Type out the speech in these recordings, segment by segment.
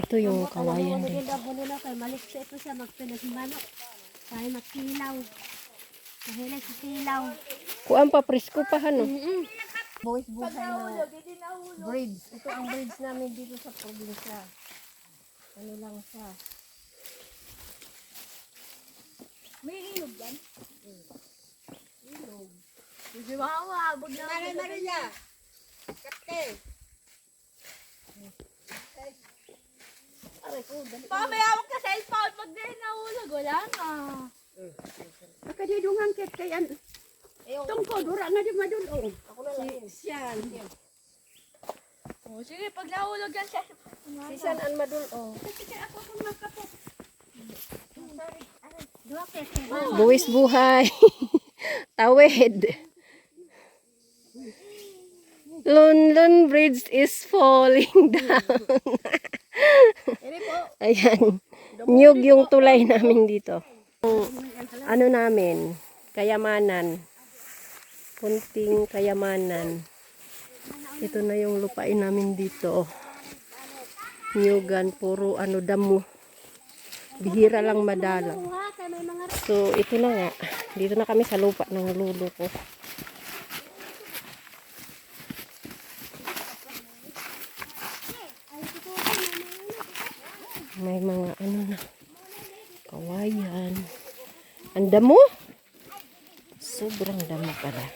ito yung kawayan din. Kay malik sa ito siya magpinagmano. Kaya magkilaw. Mahilig sa kilaw. Kuan pa presko pa hano. Mm-mm. Boys buhay na breeds. Ito ang breeds namin dito sa probinsya. Ano lang siya. May ilog yan? Ilog. Hindi makahabog na. Maria Maria! Kapte! Aray ko, dali. Pamayawag ka cellphone pag di nahulog. Wala na. Nakadidungan kit kay an. Tungkod, wala na di madun. Oh. Ako na lang. Siyan. Oh, sige, pag nahulog yan siya. Siyan an madun. Oh. Dua kit. Buwis buhay. Tawid. Lunlun Bridge is falling down. Ayan. Nyug yung tulay namin dito. Ano namin? Kayamanan. Kunting kayamanan. Ito na yung lupain namin dito. Nyugan, puro ano damo. Bihira lang madalang. So, ito na nga. Dito na kami sa lupa ng lulo ko. Kawayan. Ang damo? Sobrang damo pala.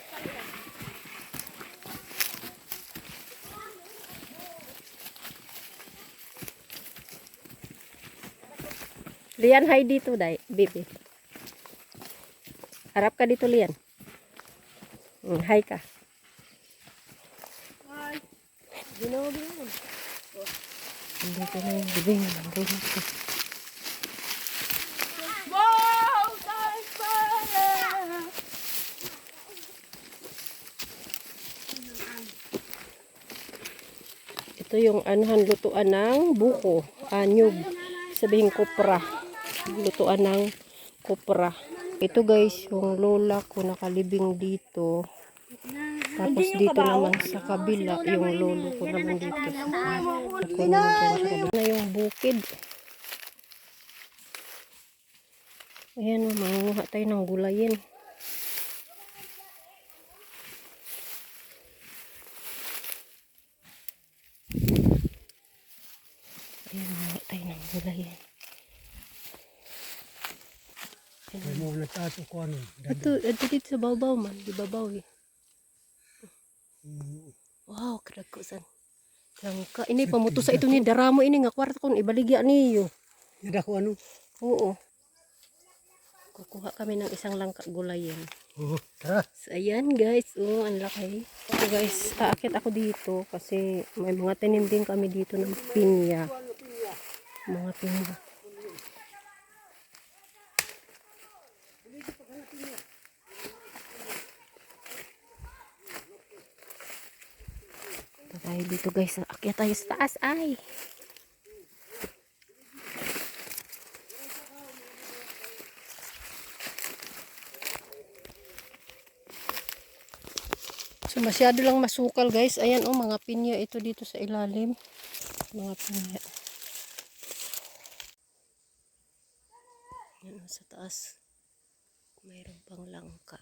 Lian, hi dito, dai, baby. Harap ka dito, Lian. Mm, hi ka. Ginobi yun. Dito na yung bibing. Nandun Ito yung anuhan lutuan ng buko. Anyog. Sabihin kopra. Lutuan ng kopra. Ito guys, yung lola ko nakalibing dito. Tapos dito naman sa kabila, yung lolo ko naman dito. Ako naman dyan sa kabila. Na yung bukid. Ayan, oh, mangunguha tayo ng gulayin. Ayan, mangunguha tayo ng gulayin. May mo nagtato ko ano. Ito, ito dito sa babaw man, di babaw eh. Wow, kadakusan. Langka. Ini pamuto sa ito ni daramo ini nga kwarto kon ibaligya niyo. Yada ko ano. Oo. Kukuha kami ng isang langka gulayin. Oo, tara. So, ayan guys. Oo, ang laki. So guys, aakit ako dito kasi may mga tanim din kami dito ng pinya. Mga pinya. Ito tayo dito guys. Akyat tayo sa taas. Ay! So masyado lang masukal guys. Ayan oh mga pinya ito dito sa ilalim. Mga pinya. Ayan oh, sa taas. Mayroon pang langka.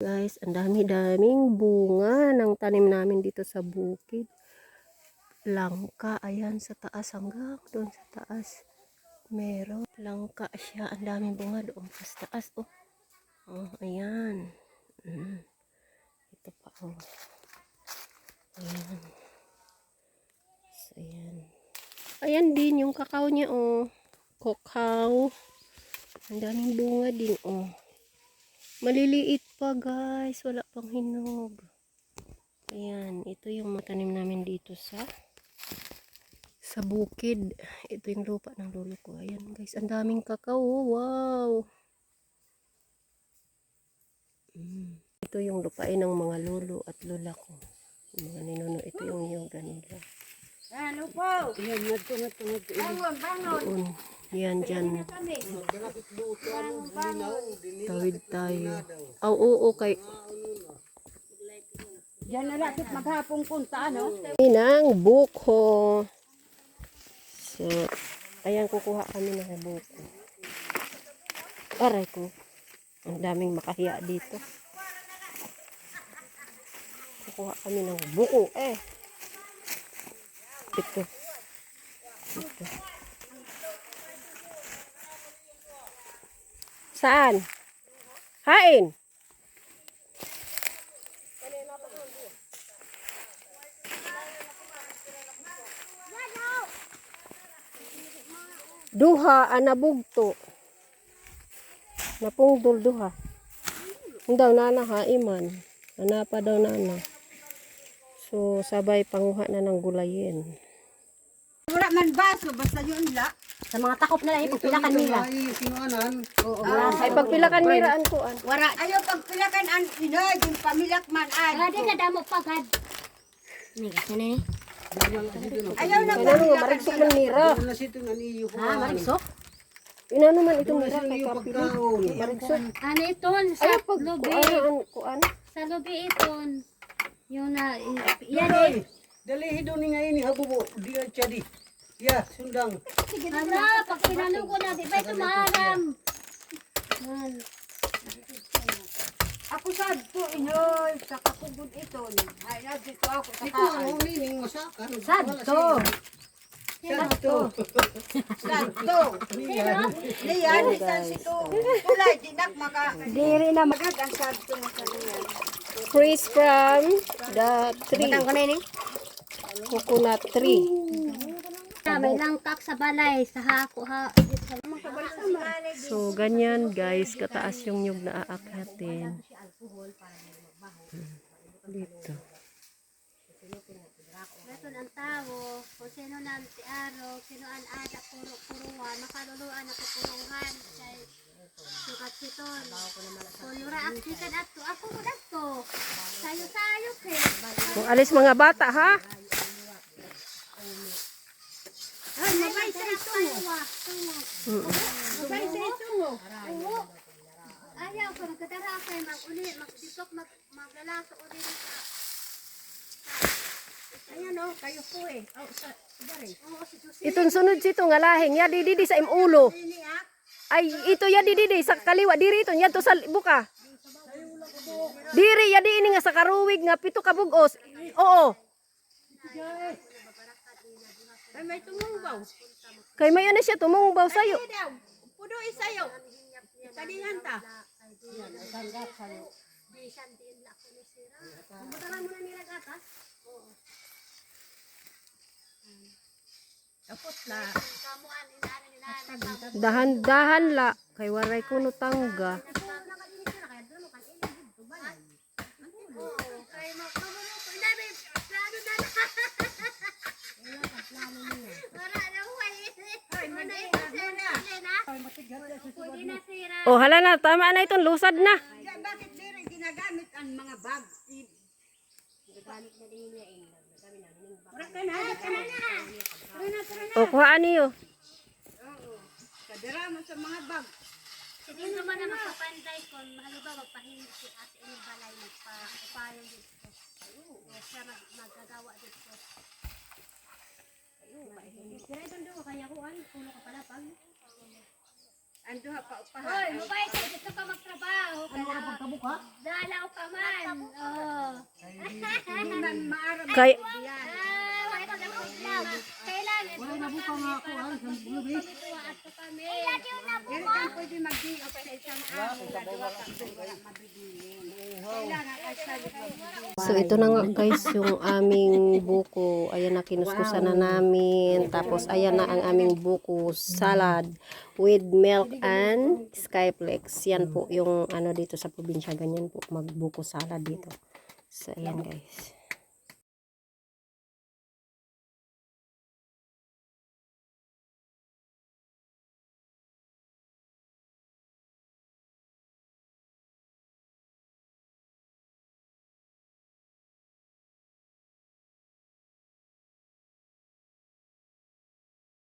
Guys, ang dami-daming bunga ng tanim namin dito sa bukid. Langka, ayan sa taas hanggang doon sa taas. Meron langka siya. Ang daming bunga doon sa taas. Oh, oh ayan. Mm. Ito pa oh. Ayan. So, ayan. Ayan din yung kakao niya oh. Kakao. Ang daming bunga din oh. Maliliit pa guys. Wala pang hinog. Ayan. Ito yung matanim namin dito sa sa bukid. Ito yung lupa ng lolo ko. Ayan guys. Ang daming kakao. Wow. Mm. Ito yung lupain ng mga lolo at lola ko. Mga ninuno. Ito yung yoga nila. Ano po? Yan, ngadto, ngadto, ngadto. Bangon, bangon. Doon. Yan dyan. Tawid tayo. Oh, oo, kay Diyan na lang maghapong punta, ano? ng buko. So, ayan, kukuha kami ng buko. Aray ko. Ang daming makahiya dito. Kukuha kami ng buko. Eh. Ito. Ito. Saan? Hain. Duha anabugto. Napungdol duha. Ang daw nana ha iman. Anapa daw nana. So sabay panguha na ng gulayin. Wala man baso, basta yun la. Sa mga takop na lang, ipagpilakan nila. Ay, sinuanan. Ay pagpilakan miraan ko an. Wara. Ayaw pagpilakan ang inoy, yung pamilak man. Wala din na damo pagad. Ni kasi ni. Ayaw na ano nga. Ano na sito ng iyo ko. Ha, mariksok? Inano man itong Ano sa kay pagkaon. Mariksok. Ano iton sa lubi. Sa lubi iton. Yung na, yan eh. dali hido ni ngayon ni habubo. Di at di. Ya, sundang. Hala, pag pinalo ko na, di ba ito maharam? Ako sad to inoy, sa kakubod ito. Ay, dito ako sa Ito ang ulining masakan. Sadto. Sadto. Sadto. Niyan. Niyan, isan sito. Kulay, dinak maka. Diri na magag ang sadto mo sa niyan. Freeze from the tree. Batang ko na ini. Coconut tree. May langkak sa balay, sa hako ha. So ganyan guys, kataas yung nyug na aakyatin. Dito. Ito ang tao, kung sino na ang tiaro, sino ang ada puro-puruan, makaluluan ako puruhan. Kay sukat siton. Kung lura aktikan ato, ako mo to. Sayo-sayo ke. Kung alis mga bata ha. Ay, mabay sa ito. Mabay sa ito. Oo. Ayaw ko, nagkatara kay mag-uli, mag-tikok, kayo po eh. Sa. Itong sunod sito nga lahing ya didi sa imulo. Ay ito ya didi sa kaliwa diri ito yan to sa buka. Diri ya di ini nga sa karuwig nga pito ka bugos. Oo. Ay, may tumungbaw. Kay may ano siya tumungbaw sayo. Hindi daw. Pudo isayo. Kadihan ta. Tapos la. Dahan-dahan la kay waray kuno tangga. Oh hala na tama na itong lusad na. Ya, bakit diri ginagamit ang mga bag? I- Ora ka na, ora ka na. Ora na, ora na. O kuhaan niyo. Oo. Kadira mo sa mga bag. Hindi naman na magpapantay kung halimbawa magpahingi si ate ini balay magpa-upayong dito. Oo, siya mag magagawa dito. Kaya ito doon, kaya ko an, puno ka pala pag. Ando ha pa Hoy, upahan. mabay ka, gusto ka magtrabaho. Kaya, dalaw ka man. Oo. Hindi man maaram. Kay Ah, wala ka na vlog. Kailan? Wala na buka nga ako. Pamituwa at ko kami. Diri kan pwede mag-diop sa isang araw. Dalawa ka wala mabibili. Kailangan ay sabi ko. So ito na nga guys yung aming buko. Ayan na kinuskusan na namin. Tapos ayan na ang aming buko salad with milk and skyflex. Yan po yung ano dito sa probinsya. Ganyan po magbuko salad dito. So ayan guys.